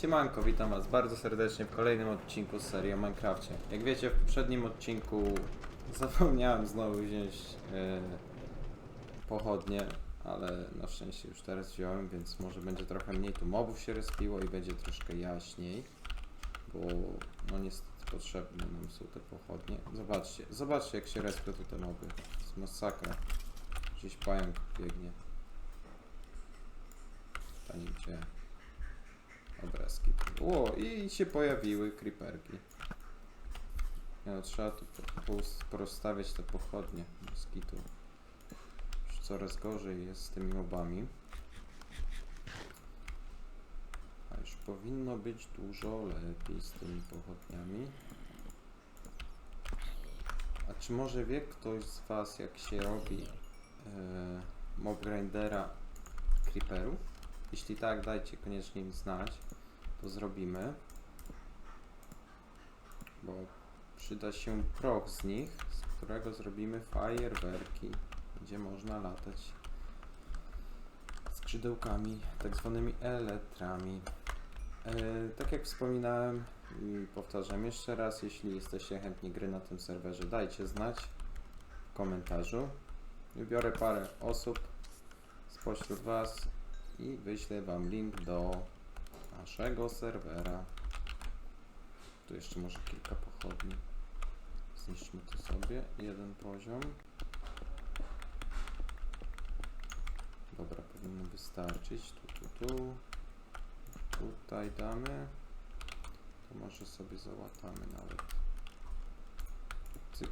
Siemanko, witam was bardzo serdecznie w kolejnym odcinku z serii o Minecrafcie. Jak wiecie, w poprzednim odcinku zapomniałem znowu wziąć e, pochodnie, ale na szczęście już teraz wziąłem, więc może będzie trochę mniej tu mobów się respiło i będzie troszkę jaśniej, bo no niestety potrzebne nam są te pochodnie. Zobaczcie, zobaczcie jak się respią tu te moby. To jest masakra. Gdzieś pająk biegnie. Pani gdzie? Obrazki. O, i się pojawiły creeperki. No, trzeba tu porozstawiać te pochodnie moskitu. Już coraz gorzej jest z tymi mobami. A już powinno być dużo lepiej z tymi pochodniami. A czy może wie ktoś z Was, jak się robi e, mob grindera creeperów? Jeśli tak, dajcie koniecznie mi znać, to zrobimy. Bo przyda się proch z nich, z którego zrobimy fajerwerki, gdzie można latać skrzydełkami, tak zwanymi elektrami. E, tak jak wspominałem i powtarzam jeszcze raz, jeśli jesteście chętni gry na tym serwerze, dajcie znać w komentarzu. Wybiorę parę osób spośród Was i wyślę Wam link do naszego serwera. Tu jeszcze może kilka pochodni. Zniszczmy to sobie. Jeden poziom. Dobra, powinno wystarczyć. Tu, tu, tu. Tutaj damy. To może sobie załatamy nawet. Cyk.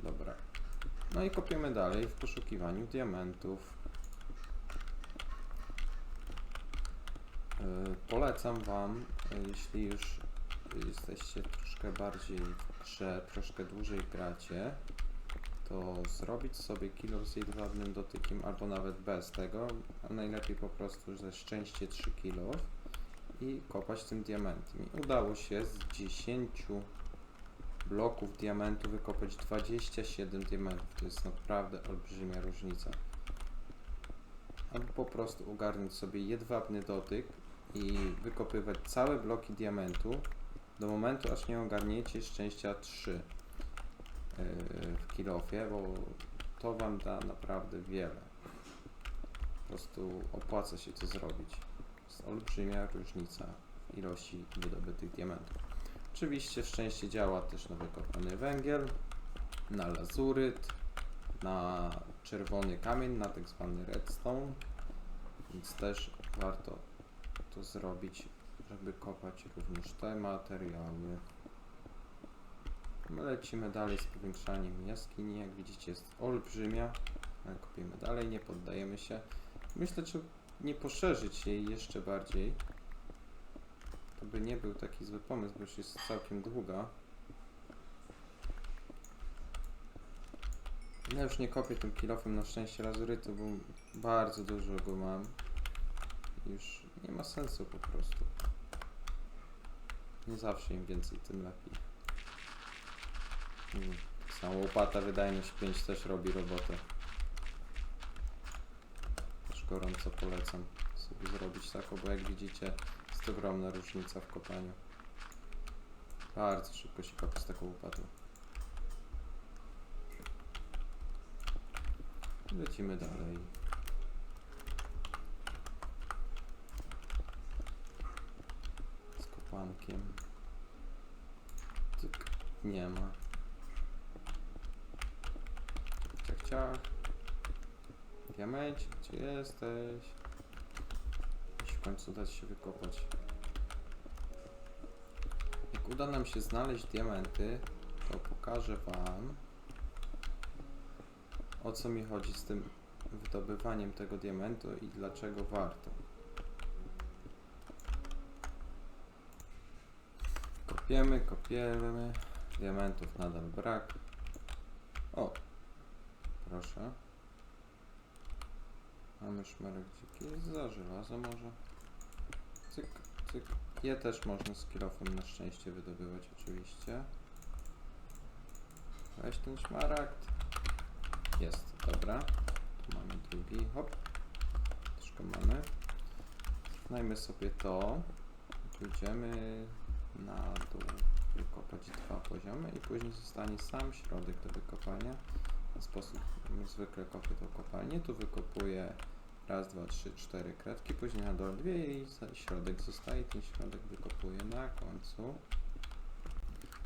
Dobra. No i kopiemy dalej w poszukiwaniu diamentów. Yy, polecam Wam, yy, jeśli już jesteście troszkę bardziej w grze, troszkę dłużej gracie, to zrobić sobie kilo z jedwabnym dotykiem, albo nawet bez tego, a najlepiej po prostu ze szczęście 3 kilo i kopać tym diamentem. Udało się z 10 bloków diamentu wykopać 27 diamentów. To jest naprawdę olbrzymia różnica. Albo po prostu ogarnąć sobie jedwabny dotyk i wykopywać całe bloki diamentu do momentu, aż nie ogarniecie szczęścia 3 yy, w kilofie, bo to Wam da naprawdę wiele. Po prostu opłaca się to zrobić. Jest olbrzymia różnica ilości wydobytych diamentów. Oczywiście szczęście działa też na wykopany węgiel, na lazuryt, na czerwony kamień, na tak zwany redstone, więc też warto to zrobić, żeby kopać również te materiały. My lecimy dalej z powiększaniem jaskini, jak widzicie jest olbrzymia, ale kopiemy dalej, nie poddajemy się. Myślę, że nie poszerzyć jej jeszcze bardziej, to by nie był taki zły pomysł, bo już jest całkiem długa. Ja już nie kopię tym kilofem na szczęście lazurytu, bo bardzo dużo go mam. Już nie ma sensu po prostu. Nie zawsze im więcej, tym lepiej. Mm, tak Sama łopata wydajność 5 też robi robotę. Też gorąco polecam sobie zrobić taką, bo jak widzicie jest ogromna różnica w kopaniu. Bardzo szybko się kopie z taką łopatą. Lecimy dalej. Z kopankiem. Cyk. Nie ma. Ciach, ciach. Diamencie, gdzie jesteś? W końcu dać się wykopać. Jak uda nam się znaleźć diamenty, to pokażę Wam o co mi chodzi z tym wydobywaniem tego diamentu i dlaczego warto. Kopiemy, kopiemy. Diamentów nadal brak. O! Proszę. Mamy szmerek dziki. Za żelazo może. Cyk, cyk. Je też można z kilofem na szczęście wydobywać oczywiście. Weź ten szmaragd. Jest, dobra. Tu mamy drugi. Hop. wszystko mamy. Cofnijmy sobie to. Pójdziemy na dół wykopać dwa poziomy i później zostanie sam środek do wykopania. W ten sposób zwykle kopię tą kopalnię. Tu wykopuję raz, dwa, trzy, cztery kratki, później na dole dwie i środek zostaje. Ten środek wykopuję na końcu.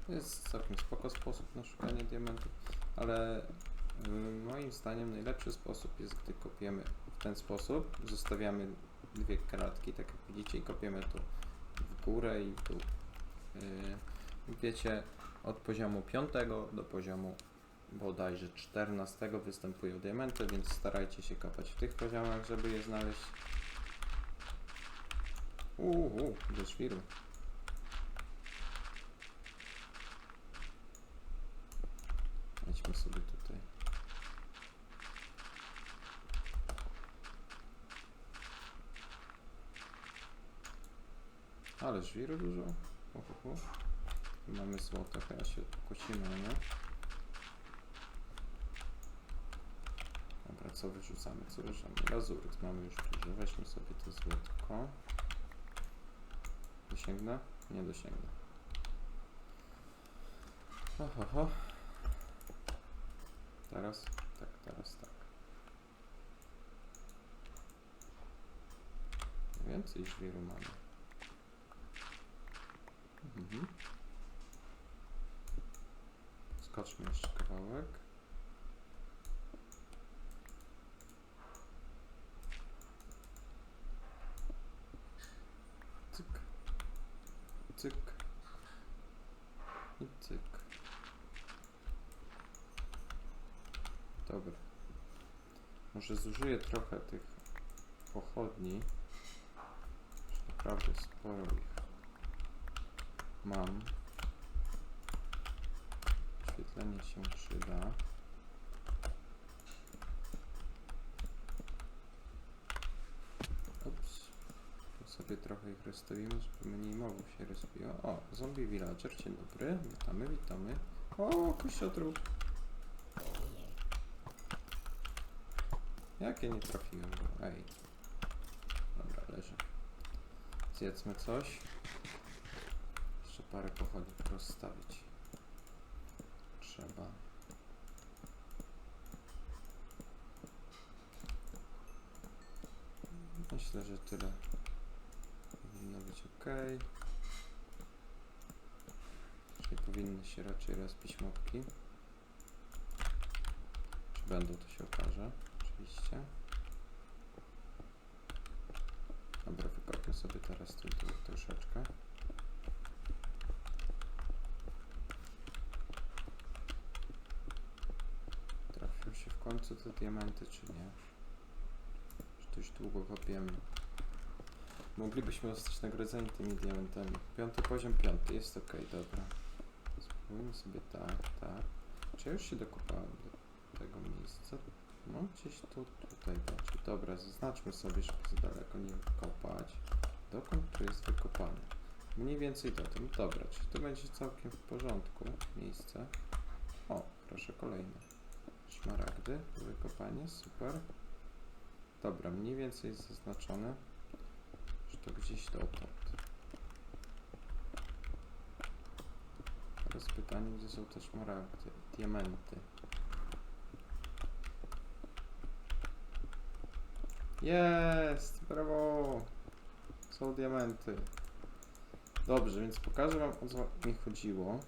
To jest całkiem spoko sposób na szukanie diamentów, ale y, moim zdaniem najlepszy sposób jest, gdy kopiemy w ten sposób. Zostawiamy dwie kratki, tak jak widzicie, i kopiemy tu w górę i dół. Yy, wiecie, od poziomu 5 do poziomu bodajże 14 występują diamenty, więc starajcie się kopać w tych poziomach, żeby je znaleźć. Uuu, do świru. Idźmy sobie tutaj. Ale żwiru dużo. Uhuhu. Mamy złoto, chyba się kocimy, nie? Dobra, co wyrzucamy? Co wyrzucamy? Lazuryt mamy już dużo. Weźmy sobie to złotko. Dosięgnę? Nie dosięgnę. Ho, ho, ho. Teraz? Tak, teraz tak. Więcej żwiru mamy. Mhm. Skoczmy jeszcze kawałek. Cyk. Cyk. I cyk. Dobra. Może zużyję trochę tych pochodni. Naprawdę sporo ich mam. Oświetlenie się przyda. Ups. Tu sobie trochę ich rozstawimy, żeby mniej mobów się rozbiło. O, zombie villager, dzień dobry. Witamy, witamy. O, kościotrup. Jakie nie trafiłem go? Ej. Dobra, leży. Zjedzmy coś. Jeszcze parę pochodni rozstawić. Trzeba. Myślę, że tyle powinno być ok. Czyli powinny się raczej rozbić mopki. Czy będą, to się okaże. Oczywiście. Dobra, wykopmy sobie teraz tu, tu troszeczkę. Trafią się w końcu te diamenty, czy nie? Czy dość długo kopiemy? Moglibyśmy zostać nagrodzeni tymi diamentami. Piąty poziom, piąty, jest ok, dobra. Spróbujmy sobie tak, tak. Czy ja już się dokopałem do tego miejsca? No, gdzieś tu, tutaj raczej. Dobra, zaznaczmy sobie, żeby za daleko nie kopać. Dokąd tu jest wykopane? Mniej więcej dotąd. Dobra, czyli to będzie całkiem w porządku miejsce. O, proszę kolejne. Szmaragdy, wykopanie, super. Dobra, mniej więcej jest zaznaczone, że to gdzieś dotąd. Teraz pytanie, gdzie są te szmaragdy, diamenty. Jest! Brawo! Są diamenty. Dobrze, więc pokażę wam o co mi chodziło.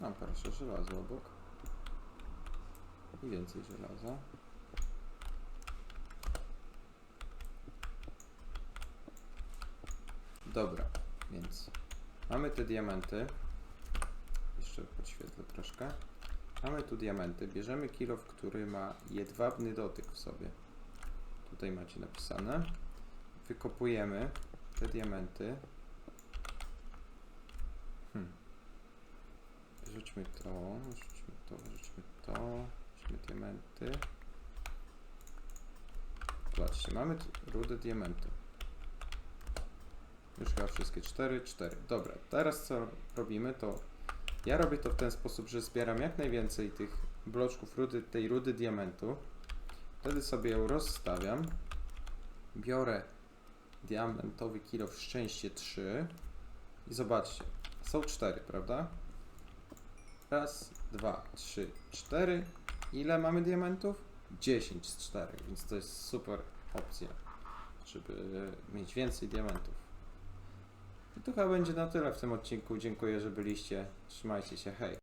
Mam proszę żelazo obok. I więcej żelaza. Dobra, więc mamy te diamenty. Jeszcze podświetlę troszkę. Mamy tu diamenty. Bierzemy kilof, który ma jedwabny dotyk w sobie. Tutaj macie napisane. Wykopujemy te diamenty. Hmm. Wyrzućmy to, wyrzućmy to, wyrzućmy to. Wyrzućmy diamenty. Zobaczcie, mamy tu rudę diamentu. Już chyba wszystkie cztery, cztery. Dobra, teraz co robimy, to Ja robię to w ten sposób, że zbieram jak najwięcej tych bloczków rudy, tej rudy diamentu. Wtedy sobie ją rozstawiam. Biorę diamentowy kilo w szczęście 3 i zobaczcie, są 4, prawda? Raz, dwa, trzy, cztery. Ile mamy diamentów? 10 z 4, więc to jest super opcja, żeby mieć więcej diamentów. I to chyba będzie na tyle w tym odcinku. Dziękuję, że byliście. Trzymajcie się, hej.